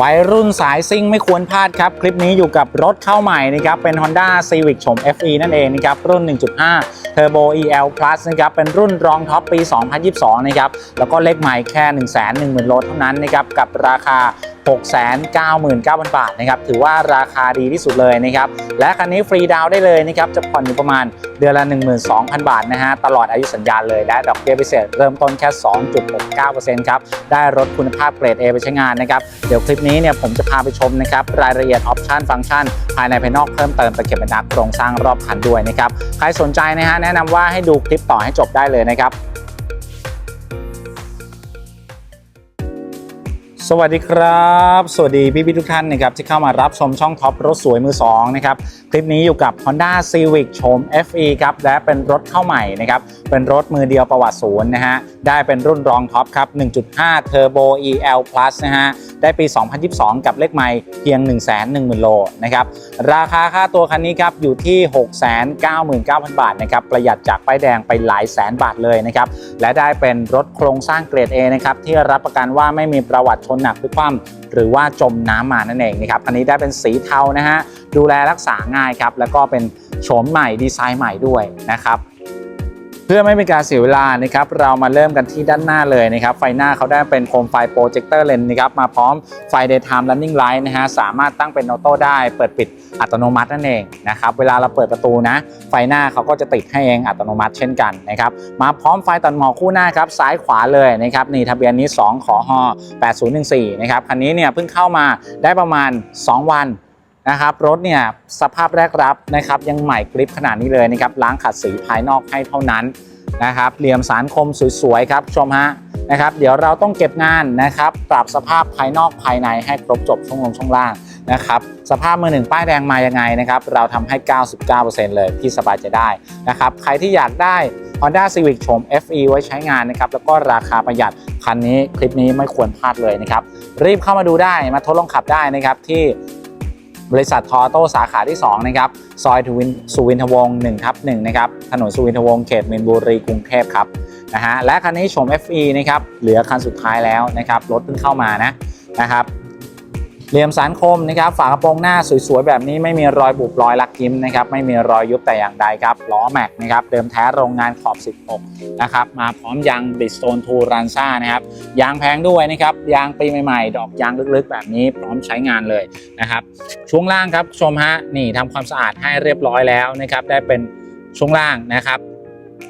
วัยรุ่นสายซิ่งไม่ควรพลาดครับ คลิปนี้อยู่กับรถเข้าใหม่นะครับ เป็น Honda Civic โฉม FE นั่นเองนะครับ รุ่น 1.5 Turbo EL Plus นะครับ เป็นรุ่นรองท็อปปี 2022 นะครับ แล้วก็เลขใหม่แค่ 110,000โลเท่านั้นนะครับ กับราคา 699,000 บาทนะครับถือว่าราคาดีที่สุดเลยนะครับและคันนี้ฟรีดาวได้เลยนะครับจะผ่อนอยู่ประมาณเดือนละ 12,000 บาทนะฮะตลอดอายุสัญญาเลยและดอกเบี้ยพิเศษเริ่มต้นแค่ 2.69%ครับได้รถคุณภาพเกรด A ไปใช้งานนะครับเดี๋ยวคลิปนี้เนี่ยผมจะพาไปชมนะครับรายละเอียดออปชันฟังก์ชัน ภายในภายนอกเพิ่มเติมตะเข็บเป็นนักโครงสร้างรอบคันด้วยนะครับใครสนใจนะฮะแนะนำว่าให้ดูคลิปต่อให้จบได้เลยนะครับ สวัสดีครับ สวัสดีพี่พี่ทุกท่านนะครับที่เข้ามารับชมช่องท็อปรถสวยมือสองนะครับคลิปนี้อยู่กับ Honda Civic โฉม FE ครับและเป็นรถเข้าใหม่นะครับเป็นรถมือเดียวประวัติศูนย์นะฮะได้เป็นรุ่นรองท็อปครับ 1.5 Turbo EL Plus นะฮะ ได้ปี 2022 กับเลขไมล์เพียง 110,000 โลนะครับราคาค่าตัวคันนี้ครับอยู่ที่ 699,000 บาทนะครับประหยัดจากป้ายแดงไปหลายแสนบาทเลยนะครับและได้เป็นรถโครงสร้างเกรด A นะครับที่รับประกันว่าไม่มีประวัติชนหนักพลิกคว่ำหรือว่าจมน้ำมานั่นเองนะครับอันนี้ได้เป็นสีเทานะฮะดูแลรักษาง่ายครับแล้วก็เป็นโฉมใหม่ดีไซน์ใหม่ด้วยนะครับ เพื่อไม่เป็นการเสียเวลานะครับเรามาเริ่มกันที่ด้านหน้าเลยนะครับไฟหน้าเขาได้เป็นโคมไฟโปรเจคเตอร์เลนนะครับมาพร้อมไฟ daytime running light นะฮะสามารถตั้งเป็นออโต้ได้ เปิดปิดอัตโนมัตินั่นเองนะครับเวลาเราเปิดประตูนะ ไฟหน้าเขาก็จะติดให้เองอัตโนมัติเช่นกันนะครับมาพร้อมไฟตัดหมอกคู่หน้าครับซ้ายขวาเลยนะครับนี่ทะเบียนนี้ 2 ขอฮ8014นะครับคันนี้เนี่ยเพิ่งเข้ามาได้ประมาณ 2 วัน นะครับรถเนี่ยสภาพแรกรับนะครับยังใหม่กริปขนาดนี้เลยนะครับล้างขัดสีภายนอกให้เท่านั้นนะครับเหลี่ยมสารคมสวยๆครับชมฮะนะครับเดี๋ยวเราต้องเก็บงานนะครับปรับสภาพภายนอกภายในให้ครบจบช่วงลงช่วงล่างนะครับสภาพมือหนึ่งป้ายแดงมายังไงนะครับเราทำให้ 99%เลยที่สบายใจได้นะครับใครที่อยากได้ Honda Civic โฉม FE ไว้ใช้งานนะครับแล้วก็ราคาประหยัดคันนี้คลิปนี้ไม่ควรพลาดเลยนะครับรีบเข้ามาดูได้มาทดลองขับได้นะครับที่ บริษัททอโต้สาขาที่ 2 นะครับ ซอยทวินสุวินทวงศ์1ทับ1นะครับ ถนนสุวินทวงศ์เขตมีนบุรีกรุงเทพครับนะฮะและคันนี้ชม FE นะครับเหลือคันสุดท้ายแล้วนะครับรถเพิ่งเข้ามานะนะครับ เหลี่ยมสารคมนะครับฝากระโปรงหน้าสวยๆแบบนี้ไม่มีรอยบุบรอยลักยิ้มนะครับไม่มีรอยยุบแต่อย่างใดครับล้อแม็กนะครับเดิมแท้โรงงานขอบ 16นะครับมาพร้อมยางบิสโตนทูรันซ่านะครับยางแพงด้วยนะครับยางปีใหม่ๆ ดอกยางลึกๆ แบบนี้พร้อมใช้งานเลยนะครับช่วงล่างครับชมฮะนี่ทำความสะอาดให้เรียบร้อยแล้วนะครับได้เป็นช่วงล่างนะครับ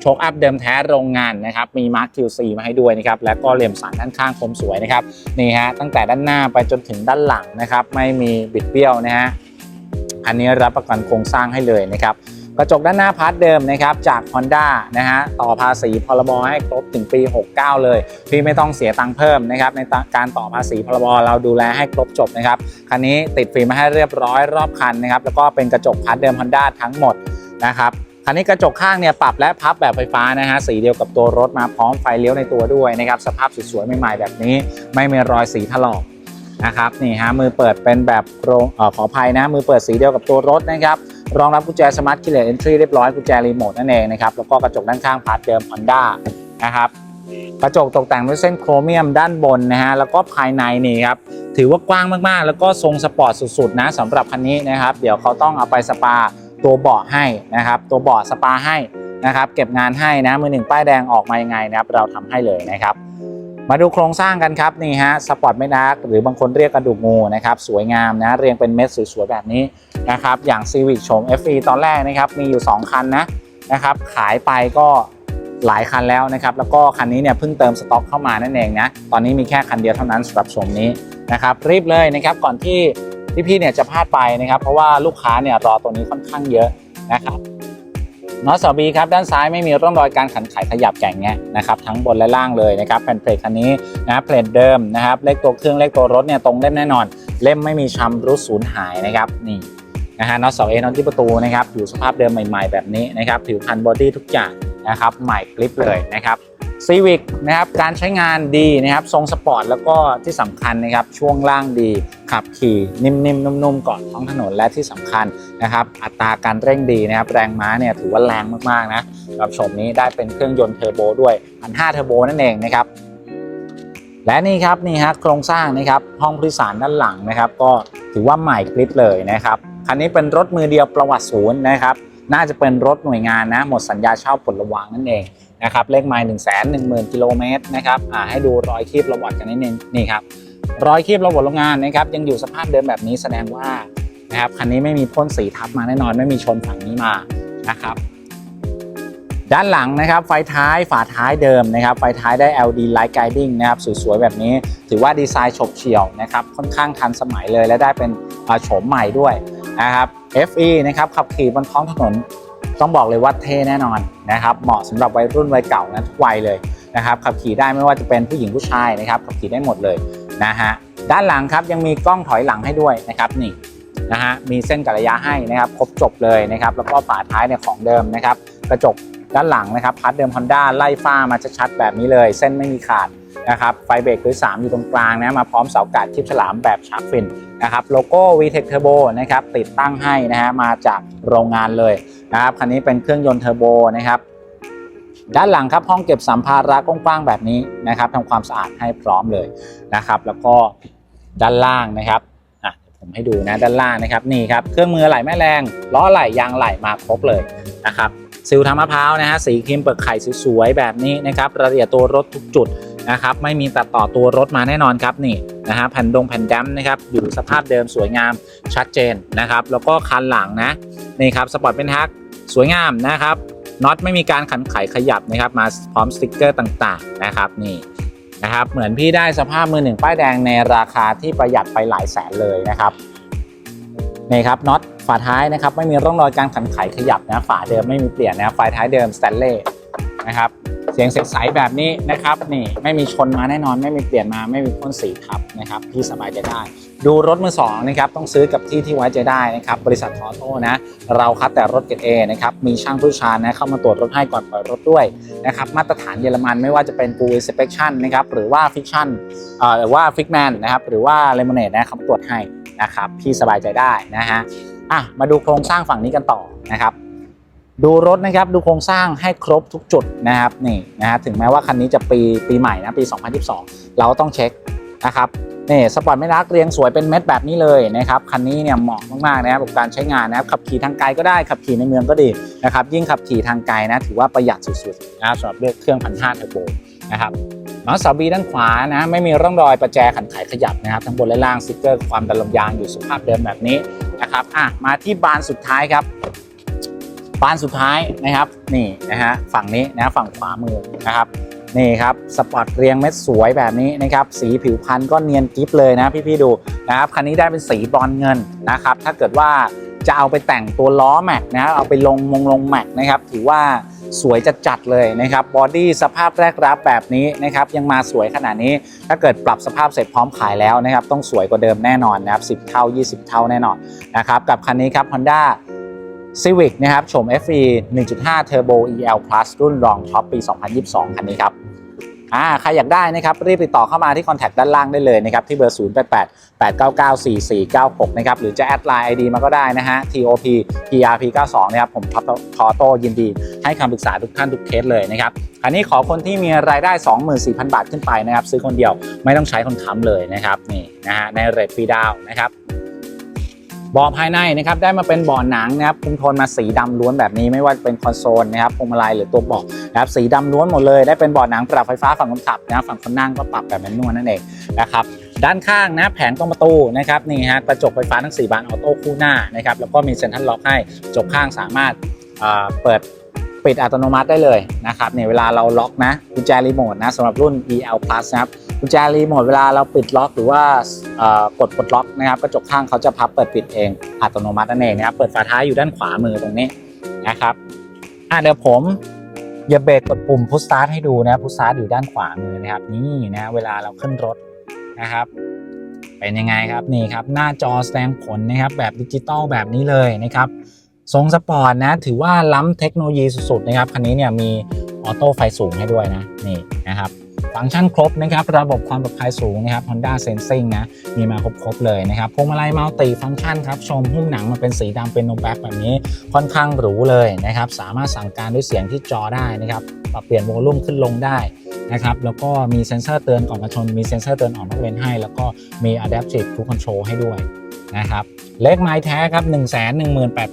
โชคอัพเดิมแท้โรงงานนะครับ มีมาร์ค QC มาให้ด้วยนะครับ แล้วก็เหลี่ยมสันด้านข้างคมสวยนะครับ นี่ฮะ ตั้งแต่ด้านหน้าไปจนถึงด้านหลังนะครับ ไม่มีบิดเบี้ยวนะฮะ อันนี้รับประกันโครงสร้างให้เลยนะครับ กระจกด้านหน้าพาร์ทเดิมนะครับ จาก Honda นะฮะ ต่อภาษีพรบให้ครบถึงปี 69 เลย พี่ไม่ต้องเสียตังค์เพิ่มนะครับ ในการต่อภาษีพรบเราดูแลให้ครบจบนะครับ คันนี้ติดฟิล์มมาให้เรียบร้อยรอบคันนะครับ แล้วก็เป็นกระจกพาร์ทเดิม Honda ทั้งหมดนะครับ คันนี้กระจกข้างเนี่ยปรับและพับแบบไฟฟ้านะฮะสีเดียวกับตัวรถมาพร้อมไฟเลี้ยวในตัวด้วยนะครับสภาพสวยๆใหม่ๆแบบนี้ ไม่มีรอยสีถลอกนะครับนี่ฮะมือเปิดเป็นแบบโรงออขออภัยนะ มือเปิดสีเดียวกับตัวรถนะครับรองรับกุญแจสมาร์ทคีย์เลสเอนทรีเรียบร้อยกุญแจรีโมทนั่นเองนะครับแล้วก็กระจกด้านข้างพาร์ทเดิม Honda นะครับกระจกตกแต่งด้วยเส้นโครเมียมด้านบนนะฮะแล้วก็ภายในนี่ครับถือว่ากว้างมากๆ แล้วก็ทรงสปอร์ตสุดๆนะสำหรับคันนี้นะครับเดี๋ยวเขาต้องเอาไปสปา ตัวเบาะให้นะครับ ตัวเบาะสปาให้นะครับ เก็บงานให้นะมือหนึ่งป้ายแดงออกมายังไงนะครับ เราทำให้เลยนะครับ มาดูโครงสร้างกันครับนี่ฮะสปอร์ตไม่นักหรือบางคนเรียกกระดูกงูนะครับ สวยงามนะเรียงเป็นเม็ดสวยๆแบบนี้นะครับ อย่าง Civic โฉม FE ตอนแรกนะครับ มีอยู่ 2 คันนะนะครับ ขายไปก็หลายคันแล้วนะครับ แล้วก็คันนี้เนี่ยเพิ่งเติมสต็อกเข้ามานั่นเองนะ ตอนนี้มีแค่คันเดียวเท่านั้นสำหรับโฉมนี้นะครับ รีบเลยนะครับก่อนที่ พี่ๆเนี่ยจะพลาดไปนะครับ เพราะว่าลูกค้าเนี่ยรอตัวนี้ค่อนข้างเยอะนะครับน็อตสบีครับด้านซ้ายไม่มีร่องรอยการขันไขขยับแก่งแงนะครับทั้งบนและล่างเลยนะครับแผ่นเพลทคันนี้นะเพลทเดิมนะครับเลขตัวเครื่องเลขตัวรถเนี่ยตรงเล่มแน่นอน เล่มไม่มีชำรุดสูญหายนะครับนี่นะฮะน็อตเสาเอน็อตที่ประตูนะครับอยู่สภาพเดิมใหม่ ๆ แบบนี้นะครับผิวพันบอดี้ทุกอย่างนะครับใหม่กริปเลยนะครับ ซีวิกนะครับการใช้งานดีนะครับทรงสปอร์ตแล้วก็ที่สำคัญนะครับช่วงล่างดี ขับขี่นิ่มๆนุ่มๆก่อนท้องถนนและที่สำคัญนะครับอัตราการเร่งดีนะครับแรงม้าเนี่ยถือว่าแรงมากๆนะรับโฉมนี้ได้เป็นเครื่องยนต์เทอร์โบด้วยพันห้าเทอร์โบนั่นเองนะครับและนี่ครับนี่ฮะโครงสร้างนะครับห้องผู้โดยสารด้านหลังนะครับ ก็ถือว่าใหม่กริบเลยนะครับคันนี้เป็นรถมือเดียวประวัติศูนย์นะครับน่าจะเป็นรถหน่วยงานนะหมดสัญญาเช่าผลระวางนั่นเอง นะครับเลขไมล์หนึ่งแสนหนึ่งหมื่นกิโลเมตรนะครับอ่าให้ดูรอยคีบระวัดกันนิดนึงนี่ครับรอยคีบระวัดโรงงานนะครับยังอยู่สภาพเดิมแบบนี้แสดงว่านะครับคันนี้ไม่มีพ่นสีทับมาแน่นอนไม่มีชนฝั่งนี้มานะครับด้านหลังนะครับไฟท้ายฝาท้ายเดิมนะครับไฟท้ายได้ LED Light Guiding นะครับสวยๆแบบนี้ ถือว่าดีไซน์ฉบเฉี่ยวนะครับค่อนข้างทันสมัยเลยและได้เป็นโฉมใหม่ด้วยนะครับ FE นะครับขับขี่บนท้องถนน ต้องบอกเลยว่าเท่แน่นอนนะครับ เหมาะสำหรับวัยรุ่นวัยเก่านะทุกวัยเลยนะครับขับขี่ได้ไม่ว่าจะเป็นผู้หญิงผู้ชายนะครับขับขี่ได้หมดเลยนะฮะด้านหลังครับยังมีกล้องถอยหลังให้ด้วยนะครับนี่นะฮะมีเส้นกัลยะให้นะครับครบจบเลยนะครับแล้วก็ฝาท้ายเนี่ยของเดิมนะครับกระจกด้านหลังนะครับพัดเดิม Honda ไล่ฟ้ามาชัดๆแบบนี้เลย เส้นไม่มีขาดนะครับไฟเบรกด้วย3อยู่ตรงกลางนะมาพร้อมเสากาดคลิปฉลามแบบชาร์ปฟิน นะครับโลโก้ VTEC Turbo นะครับติดตั้งให้นะฮะมาจากโรงงานเลยนะครับคันนี้เป็นเครื่องยนต์เทอร์โบนะครับด้านหลังครับห้องเก็บสัมภาระกว้างๆแบบนี้นะครับทำความสะอาดให้พร้อมเลยนะครับ แล้วก็ด้านล่างนะครับอะผมให้ดูนะด้านล่างนะครับนี่ครับเครื่องมือไหลแม่แรงล้อไหลยางไหลมาครบเลยนะครับซิลทางมะพร้าวนะฮะสีครีมเปลือกไข่สวยๆแบบนี้นะครับรายละเอียดตัวรถทุกจุด นะครับไม่มีตัดต่อตัวรถมาแน่นอนครับนี่นะฮะแผ่นดงแผ่นแดมนะครับอยู่สภาพเดิมสวยงามชัดเจนนะครับแล้วก็คันหลังนะนี่ครับสปอร์ตเป็นฮักสวยงามนะครับน็อตไม่มีการขันไขขยับนะครับมาพร้อมสติกเกอร์ต่างๆนะครับนี่นะครับเหมือนพี่ได้สภาพมือหนึ่งป้ายแดงในราคาที่ประหยัดไปหลายแสนเลยนะครับนี่ครับน็อตฝาท้ายนะครับไม่มีร่องรอยการขันไขขยับนะฝาเดิมไม่มีเปลี่ยนนะไฟท้ายเดิมสแตนเลสนะครับ เสียงใสแบบนี้นะครับนี่ไม่มีชนมาแน่นอน ไม่มีเปลี่ยนมาไม่มีพ่นสีทับนะครับพี่สบายใจได้ ดูรถมือสองนะครับต้องซื้อกับที่ที่ไว้ใจได้นะครับบริษัททอโต้นะเราคัดแต่รถเกรดเอนะครับมีช่างผู้ชาญนะเข้ามาตรวจรถให้ก่อนปล่อยรถด้วยนะครับมาตรฐานเยอรมันไม่ว่าจะเป็น Full Inspection นะครับหรือว่า Fiction เอ่อหรือว่า Figman นะครับหรือว่า Lemonade นะเขาตรวจให้นะครับพี่สบายใจได้นะฮะอะมาดูโครงสร้างฝั่งนี้กันต่อนะครับ ดูรถนะครับดูโครงสร้างให้ครบทุกจุดนะครับนี่นะฮะถึงแม้ว่าคันนี้จะปีปีใหม่นะปี 2022 เราก็ต้องเช็คนะครับนี่สปอร์ตไม่รักเรียงสวยเป็นเม็ดแบบนี้เลยนะครับคันนี้เนี่ยเหมาะมากๆนะครับกับการใช้งานนะครับขับขี่ทางไกลก็ได้ขับขี่ในเมืองก็ดีนะครับยิ่งขับขี่ทางไกลนะถือว่าประหยัดสุดๆนะครับสำหรับเลือกเครื่องพันห้าเทอร์โบนะครับน็อตเสาบีด้านขวานะไม่มีร่องรอยประแจขันไขขยับนะครับทั้งบนและล่างสติกเกอร์ความดันลมยางอยู่สภาพเดิมแบบนี้นะครับอะมาที่บานสุดท้ายครับ บานสุดท้ายนะครับนี่นะฮะฝั่งนี้นะฝั่งขวามือนะครับนี่ครับสปอร์ตเรียงเม็ดสวยแบบนี้นะครับสีผิวพันธุ์ก็เนียนกิฟเลยนะพี่ๆดูนะครับคันนี้ได้เป็นสีบรอนเงินนะครับถ้าเกิดว่าจะเอาไปแต่งตัวล้อแม็กนะเอาไปลงมงลงแม็กนะครับถือว่าสวยจัดจัดเลยนะครับบอดี้สภาพแรกรับแบบนี้นะครับยังมาสวยขนาดนี้ ถ้าเกิดปรับสภาพเสร็จพร้อมขายแล้วนะครับต้องสวยกว่าเดิมแน่นอนนะครับ10 เท่า 20 เท่าแน่นอนนะครับกับคันนี้ครับ Honda Civic นะครับชม FE 1.5 Turbo EL Plus รุ่นรองท็อปปี 2022 คันนี้ครับอ่าใครอยากได้นะครับ รีบติดต่อเข้ามาที่คอนแทคด้านล่างได้เลยนะครับ ที่เบอร์ 088 899 4496 นะครับ หรือจะแอดไลน์ ID มาก็ได้นะฮะ TOP PRP 92นะครับ ผมท็อปทอโต้ยินดีให้คำปรึกษาทุกท่านทุกเคสเลยนะครับอันนี้ขอคนที่มีรายได้ 24,000 บาทขึ้นไปนะครับ ซื้อคนเดียวไม่ต้องใช้คนค้ำเลยนะครับนี่นะฮะในเรทฟรีดาวนะครับ บ่อภายในนะครับได้มาเป็นบ่อหนังนะครับคุมโทนมาสีดำล้วนแบบนี้ไม่ว่าเป็นคอนโซลนะครับพวงมาลัยหรือตัวเบาะนะครับสีดำล้วนหมดเลยได้เป็นบ่อหนังปรับไฟฟ้าฝั่งคนขับนะครับฝั่งคนนั่งก็ปรับแบบแมนนวลนั่นเองนะครับด้านข้างนะแผงตรงประตูนะครับนี่ฮะกระจกไฟฟ้าทั้ง 4 บานออโต้คู่หน้านะครับแล้วก็มีเซ็นทรัลล็อกให้กระจกข้างสามารถเปิดปิดอัตโนมัติได้เลยนะครับเนี่ยเวลาเราล็อกนะกุญแจรีโมทนะสำหรับรุ่น EL Plus นะครับ กุญแจรีโมทเวลาเราปิดล็อกหรือว่ากดปลดล็อกนะครับกระจกข้างเขาจะพับเปิดปิดเองอัตโนมัตินั่นเองนะครับเปิดฝาท้ายอยู่ด้านขวามือตรงนี้นะครับอะเดี๋ยวผมอย่าเบรกกดปุ่มพุชสตาร์ทให้ดูนะพุชสตาร์ทอยู่ด้านขวามือนะครับนี่นะเวลาเราขึ้นรถนะครับ เป็นยังไงครับนี่ครับหน้าจอแสดงผลนะครับแบบดิจิตอลแบบนี้เลยนะครับทรงสปอร์ตนะถือว่าล้ำเทคโนโลยีสุดๆนะครับคันนี้เนี่ยมีออโต้ไฟสูงให้ด้วยนะนี่นะครับ ฟังก์ชันครบนะครับ ระบบความปลอดภัยสูงนะครับ Honda Sensing นะ มีมาครบๆเลยนะครับพวงมาลัยมัลติฟังก์ชันครับชมหุ้มหนังมาเป็นสีดำเป็นโนแบ็กแบบนี้ค่อนข้างหรูเลยนะครับ สามารถสั่งการด้วยเสียงที่จอได้นะครับ ปรับเปลี่ยนโวลูมขึ้นลงได้นะครับ แล้วก็มีเซ็นเซอร์เตือนก่อนมาชน มีเซ็นเซอร์เตือนออกนอกเลนให้ แล้วก็มี Adaptive Cruise Control ให้ด้วยนะครับเลขไม้แท้ครับ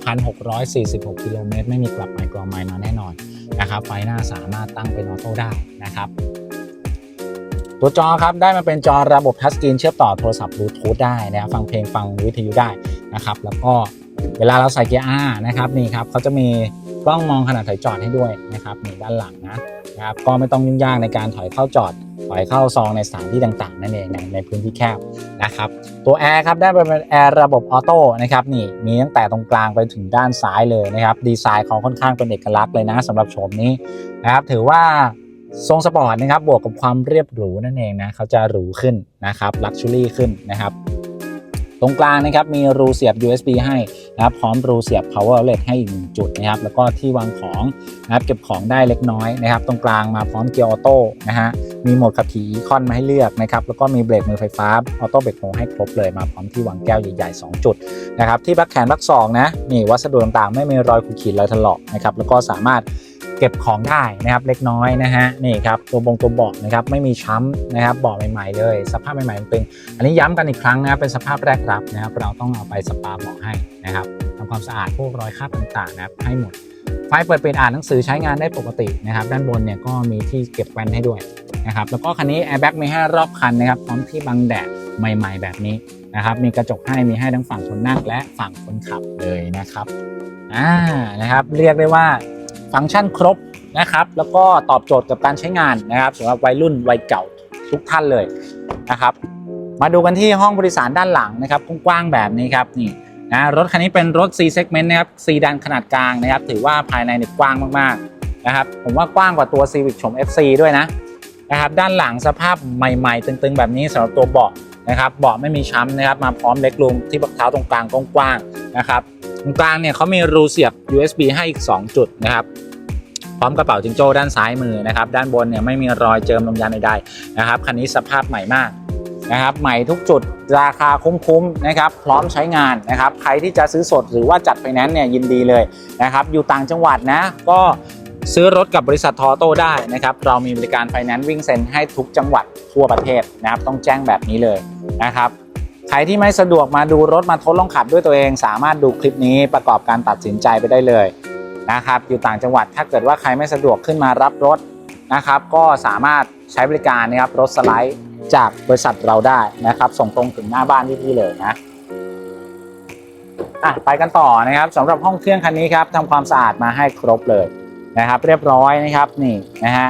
118,646 กิโลเมตร ไม่มีกลับไมค์กรองไมค์มาแน่นอนนะครับ ไฟหน้าสามารถตั้งเป็นออโต้ได้นะครับ ตัวจอครับได้มาเป็นจอระบบทัชสกรีนเชื่อมต่อโทรศัพท์บลูทูธได้นะครับฟังเพลงฟังวิทยุได้นะครับแล้วก็เวลาเราใส่เกียร์ R นะครับนี่ครับเขาจะมีกล้องมองขณะถอยจอดให้ด้วยนะครับนี่ด้านหลังนะนะครับก็ไม่ต้องยุ่งยากในการถอยเข้าจอด ถอยเข้าซองในสถานที่ต่างๆ นั่นเองในในพื้นที่แคบนะครับตัวแอร์ครับได้มาเป็นแอร์ระบบออโต้นะครับนี่มีตั้งแต่ตรงกลางไปถึงด้านซ้ายเลยนะครับดีไซน์เขาค่อนข้างเป็นเอกลักษณ์เลยนะสำหรับโฉมนี้นะครับถือว่า ทรงสปอร์ตนะครับบวกกับความเรียบหรูนั่นเองนะเขาจะหรูขึ้นนะครับลักชัวรี่ขึ้นนะครับ ตรงกลางนะครับมีรูเสียบ USB ให้นะครับพร้อมรูเสียบ power outlet ให้อีกหนึ่งจุดนะครับแล้วก็ที่วางของนะครับเก็บของได้เล็กน้อยนะครับ ตรงกลางมาพร้อมเกียร์ออโต้นะฮะมีโหมดขับขี่อีคอนมาให้เลือกนะครับแล้วก็มีเบรกมือไฟฟ้าออโต้เบรกโฮให้ครบเลยมาพร้อมที่วางแก้วใหญ่ๆ 2 จุดนะครับที่บักแขนบักศอกนะนี่วัสดุต่างๆ ไม่มีรอยขูดขีดรอยถลอกนะครับแล้วก็สามารถ เก็บของได้นะครับเล็กน้อยนะฮะนี่ครับตัวบงตัวเบาะนะครับไม่มีช้ำนะครับเบาะใหม่ๆเลย สภาพใหม่ๆตึงๆอันนี้ย้ำกันอีกครั้งนะครับเป็นสภาพแรกรับนะครับเราต้องเอาไปสปาเบาะให้นะครับทำความสะอาดพวกรอยคราบต่างๆนะครับให้หมดไฟเปิดปิดอ่านหนังสือใช้งานได้ปกตินะครับด้านบนเนี่ยก็มีที่เก็บแว่นให้ด้วยนะครับแล้วก็คันนี้แอร์แบ็กมีให้รอบคันนะครับพร้อมที่บังแดดใหม่ ๆ แบบนี้นะครับมีกระจกให้มีให้ทั้งฝั่งคนนั่งและฝั่งคนขับเลยนะครับอ่านะครับเรียกได้ว่า ฟังก์ชันครบนะครับ แล้วก็ตอบโจทย์กับการใช้งานนะครับสำหรับวัยรุ่นวัยเก่าทุกท่านเลยนะครับ มาดูกันที่ห้องบริสารด้านหลังนะครับกว้างๆแบบนี้ครับนี่นะรถคันนี้เป็นรถ C segment นะครับ C ดันขนาดกลางนะครับ ถือว่าภายในเนี่ยกว้างมากๆนะครับ ผมว่ากว้างกว่าตัว Civic ชม FC ด้วยนะนะครับ ด้านหลังสภาพใหม่ ๆ ตึงๆ แบบนี้สำหรับตัวเบาะนะครับเบาะไม่มีช้ำนะครับ มาพร้อมเล็กลุมที่บักเท้าตรงกลางกว้างๆนะครับ ตรงกลางเนี่ยเขามีรูเสียบ USB ให้อีก 2 จุดนะครับ พร้อมกระเป๋าจิงโจ้ด้านซ้ายมือนะครับด้านบนเนี่ยไม่มีรอยเจิมลมยางใดๆนะครับคันนี้สภาพใหม่มากนะครับใหม่ทุกจุดราคาคุ้มๆนะครับพร้อมใช้งานนะครับใครที่จะซื้อสดหรือว่าจัดไฟแนนซ์เนี่ยยินดีเลยนะครับอยู่ต่างจังหวัดนะก็ซื้อรถกับบริษัททอโต้ได้นะครับเรามีบริการไฟแนนซ์วิ่งเซ็นให้ทุกจังหวัดทั่วประเทศนะครับต้องแจ้งแบบนี้เลยนะครับใครที่ไม่สะดวกมาดูรถมาทดลองขับด้วยตัวเอง สามารถดูคลิปนี้ประกอบการตัดสินใจไปได้เลย นะครับ อยู่ต่างจังหวัดถ้าเกิดว่าใครไม่สะดวกขึ้นมารับรถนะครับ ก็สามารถใช้บริการนะครับรถสไลด์จากบริษัทเราได้นะครับ ส่งตรงถึงหน้าบ้านที่พี่เลยนะอะไปกันต่อนะครับสำหรับห้องเครื่องคันนี้ครับทำความสะอาดมาให้ครบเลยนะครับ เรียบร้อยนะครับนี่นะฮะ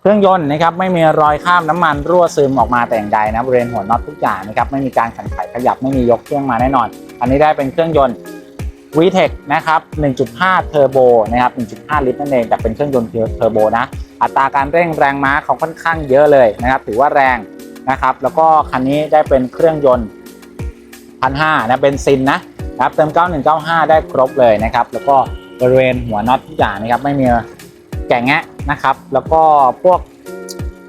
เครื่องยนต์นะครับไม่มีรอยข้ามน้ำมันรั่วซึมออกมาแต่อย่างใดนะบริเวณหัวน็อตทุกอย่างนะครับไม่มีการขันไขขยับไม่มียกเครื่องมาแน่นอน อันนี้ได้เป็นเครื่องยนต์ VTEC นะครับ 1.5 เทอร์โบนะครับ 1.5 ลิตรนั่นเอง แต่เป็นเครื่องยนต์เทอร์โบนะ อัตราการเร่งแรงม้าเขาค่อนข้างเยอะเลยนะครับ ถือว่าแรงนะครับ แล้วก็คันนี้ได้เป็นเครื่องยนต์ 1,500นะเบนซินนะนะครับ เติม 9195 ได้ครบเลยนะครับ แล้วก็บริเวณหัวน็อตทุกอย่างนะครับ ไม่มีแกะแงะนะครับ แล้วก็พวก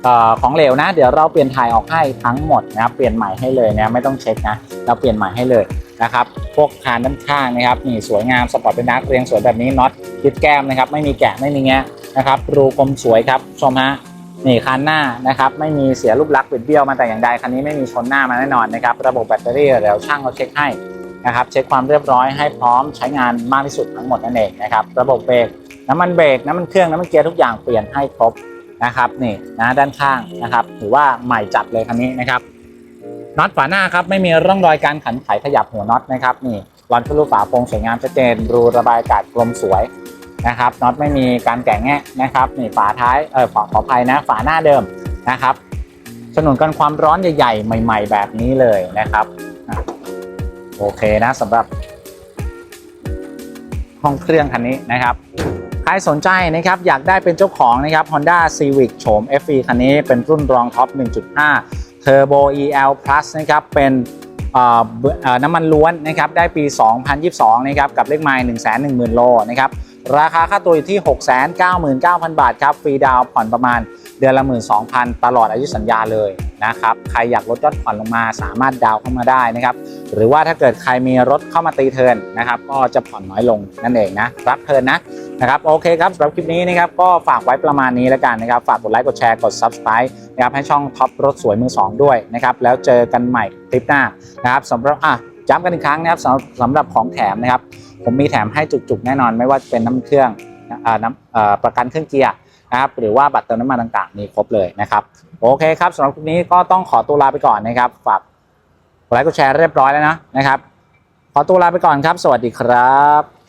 ออของเหลวนะ เดี๋ยวเราเปลี่ยนถ่ายออกให้ทั้งหมดนะครับ เปลี่ยนใหม่ให้เลยนะ ไม่ต้องเช็คนะ เราเปลี่ยนใหม่ให้เลย นะครับ พวกคานด้านข้างนะครับนี่สวยงามสปอร์ตเป็นดักเรียงสวยแบบนี้น็อตยึดแก้มนะครับ ไม่มีแกะไม่มีแงะนะครับ รูกลมสวยครับชมฮะนี่คันหน้านะครับไม่มีเสียรูปลักษณ์บิดเบี้ยวมาแต่อย่างใดคันนี้ไม่มีชนหน้ามาแน่นอนนะครับระบบแบตเตอรี่เดี๋ยวช่างเราเช็คให้นะครับเช็คความเรียบร้อยให้พร้อมใช้งานมากที่สุดทั้งหมดนั่นเองนะครับระบบเบรกน้ำมันเบรกน้ำมันเครื่องน้ำมันเกียร์ทุกอย่างเปลี่ยนให้ครบนะครับนี่นะด้านข้างนะครับถือว่าใหม่จัดเลยคันนี้นะครับ น็อตฝาหน้าครับไม่มีร่องรอยการขันไขขยับหัวน็อตนะครับนี่รอนทะลุฝาโปร่งสวยงามชัดเจนรูระบายอากาศกลมสวยนะครับน็อตไม่มีการแกะแงะนะครับนี่ฝาท้ายเออขอขออภัยนะฝาหน้าเดิมนะครับสนุนกันความร้อนใหญ่ๆ ใหม่ ๆ แบบนี้เลยนะครับโอเคนะสำหรับ ห้องเครื่องคันนี้นะครับ ใครสนใจนะครับอยากได้เป็นเจ้าของนะครับ Honda Civic โฉม FE คันนี้เป็นรุ่นรองท็อป 1.5 Turbo EL Plus นะครับเป็นน้ำมันล้วนนะครับได้ปี 2022 นะครับกับเลขไมล์110,000 โลนะครับราคาค่าตัวอยู่ที่ 699,000 บาทครับฟรีดาวน์ผ่อนประมาณเดือนละ 12,000 ตลอดอายุสัญญาเลยนะครับใครอยากลดยอดผ่อนลงมาสามารถดาวน์เข้ามาได้นะครับหรือว่าถ้าเกิดใครมีรถเข้ามาตีเทิร์นนะครับก็จะผ่อนน้อยลงนั่นเองนะรับเทิร์นนะนะครับโอเคครับสำหรับคลิปนี้นะครับก็ฝากไว้ประมาณนี้แล้วกันนะครับฝากกดไลค์กดแชร์กด subscribe นะครับให้ช่องท็อปรถสวยมือ 2 ด้วยนะครับแล้วเจอกันใหม่คลิปหน้านะครับสำหรับอะย้ำกันอีกครั้งนะครับสำหรับของแถมนะครับ ผมมีแถมให้จุกๆแน่นอน ไม่ว่าจะเป็นน้ำเครื่องอ่าน้ำเอ่อประกันเครื่องเกียร์นะครับหรือว่าบัตรเติมน้ำมันต่างๆมีครบเลยนะครับโอเคครับสำหรับคลิปนี้ก็ต้องขอตัวลาไปก่อนนะครับฝากกดไลค์กดแชร์เรียบร้อยแล้วนะนะครับขอตัวลาไปก่อนครับ สวัสดีครับ